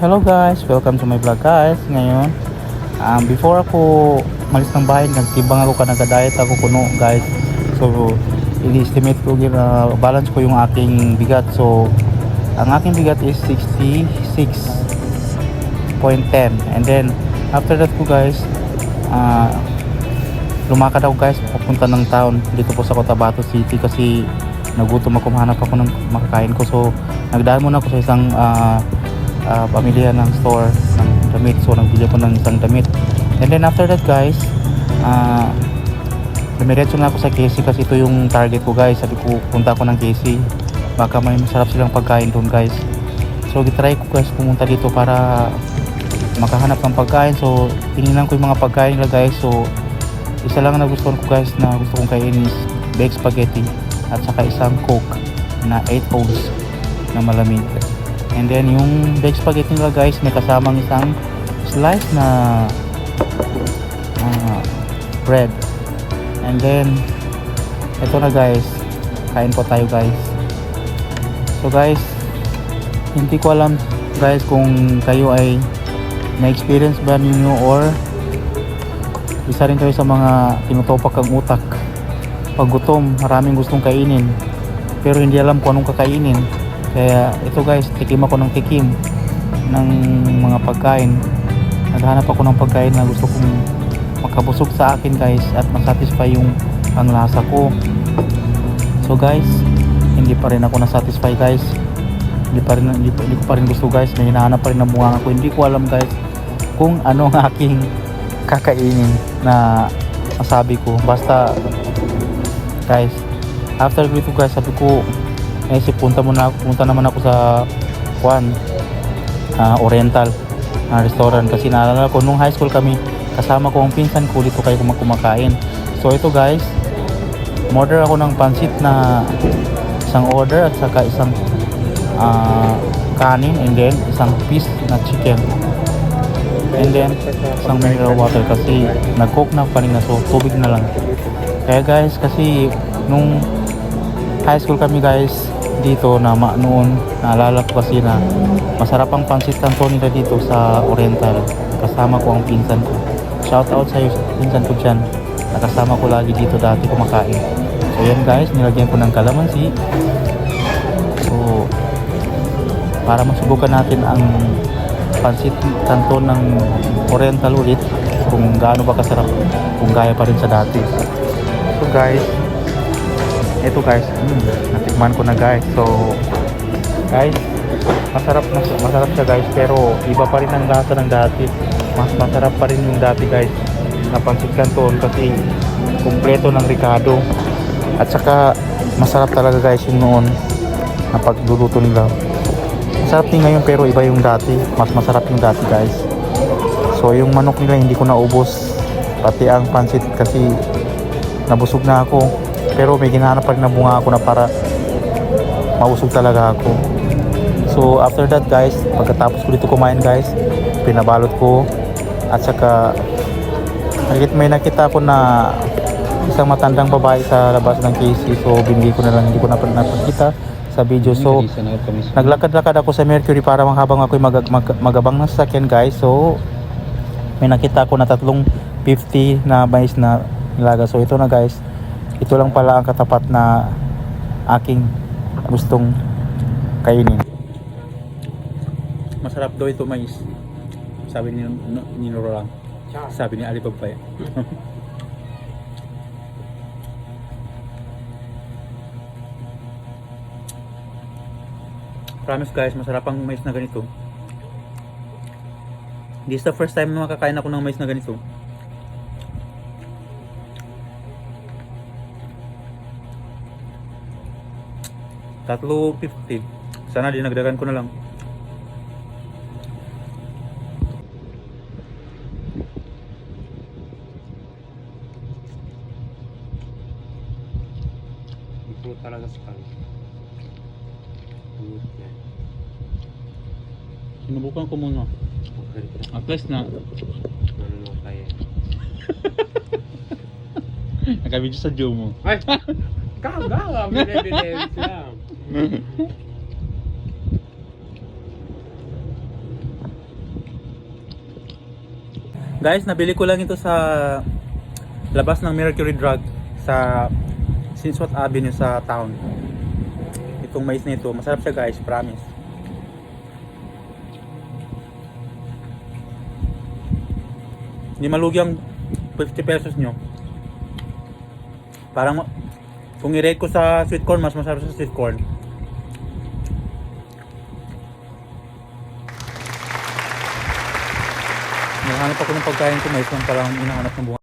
Hello guys, welcome to my vlog guys. Ngayon, um, before ako malis ng bahay, nagtibang ako ka nagda-diet ako kuno guys. So, i-estimate ko uh, balance ko yung aking bigat. So, ang aking bigat is 66.10 and then after that ko guys, uh, lumakad ako guys papunta ng town dito po sa Cotabato City kasi nagutom ako mahanap ako ng makakain ko so nagdaan muna ako sa isang ah, ah, pamilya ng store ng damit. So nagbili ako ng isang damit. And then after that guys ah dumiretso na ako sa KC kasi ito yung target ko guys. Sabi ko punta ako ng KC baka may masarap silang pagkain doon guys. So gitry ko guys pumunta dito para makahanap ng pagkain. So tinignan ko yung mga pagkain nila guys. So isa lang ang nagustuhan ko guys na gusto kong kainin is baked spaghetti at saka isang coke na 8 ounce na malamig and then yung baked spaghetti nila guys may kasamang isang slice na ah, bread. And then ito na guys. Kain po tayo guys. So guys hindi ko alam guys kung kayo ay na-experience ba ninyo or isa rin kayo sa mga tinutopak ang utak. Pag gutom maraming gustong kainin. Pero hindi alam kung anong kakainin kaya ito guys tikim ako ng tikim ng mga pagkain. Naghanap ako ng pagkain na gusto kong makabusog sa akin guys at masatisfy yung panglasa ko. So guys hindi pa rin ako nasatisfy guys. Hindi pa rin hindi, hindi ko pa rin gusto guys. May hinahanap pa rin ng bunga ko. Hindi ko alam guys kung ano ang aking kakainin na masabi ko. Basta guys after dito guys sabi ko eh si punta muna ako punta naman ako sa Juan Oriental na restaurant. Kasi naalala ko nung high school kami kasama ko ang pinsan ko dito kayo kum- kumakain. So ito guys order ako ng pansit na isang order at saka isang ah, kanin and then isang piece na chicken. And then isang mineral water kasi nag-coke na kanina. So tubig na lang. Kaya guys kasi nung high school kami guys dito na noon naalala ko kasi na masarap ang pansit kanto nila dito sa Oriental. Kasama ko ang pinsan ko. Shout out sa iyo pinsan ko dyan. Nakasama ko lagi dito dati kumakain. So yan guys nilagyan ko ng kalamansi. So para masubukan natin ang pansit kanto ng Oriental ulit kung gaano ba kasarap kung gaya pa rin sa dati. So guys ito guys. Mm, natikman ko na guys. So guys masarap na masarap siya guys. Pero iba pa rin ang lasa ng dati. Mas masarap pa rin yung dati guys. Na pansit canton kasi kumpleto ng ricado at saka masarap talaga guys yung noon na pagluluto nila. Masarap din ngayon pero iba yung dati. Mas masarap yung dati guys. So yung manok nila hindi ko naubos. Pati ang pansit kasi nabusog na ako pero may ginahanap pa rin na bunga ako na para mausog talaga ako. So after that guys pagkatapos ko dito kumain guys pinabalot ko. At saka nakikita may nakita ko na isang matandang babae sa labas ng KC so binili ko na lang hindi ko na napakita sa video. So naglakad-lakad ako sa Mercury para habang ako'y mag, mag, magabang ng sasakyan guys. So may nakita ko na tatlong 50 na mais na nilaga. So ito na guys ito lang pala ang katapat na aking gustong kainin. Masarap daw ito mais. Sabi ni, ni Nora lang. Sabi ni Ali Pagpay promise guys masarap ang mais na ganito. This is the first time na makakain ako ng mais na ganito Tatlo 50. Sana dinagdagan ko na lang. Ito talaga sa kanya. Sinubukan ko muna. At least na Ano kaya? nakabidyo sa Joe mo. Ay! Kagawa! Binibidens lang. Guys, nabili ko lang ito sa labas ng Mercury Drug sa Sinswat Avenue sa town. Itong mais nito, masarap siya guys, promise. Hindi malugi ang 50 pesos nyo. Parang kung i-rate ko sa sweet corn, mas masarap sa sweet corn. Naghanap ako ng pagkain ko, mais lang pala ang inahanap ng buhay.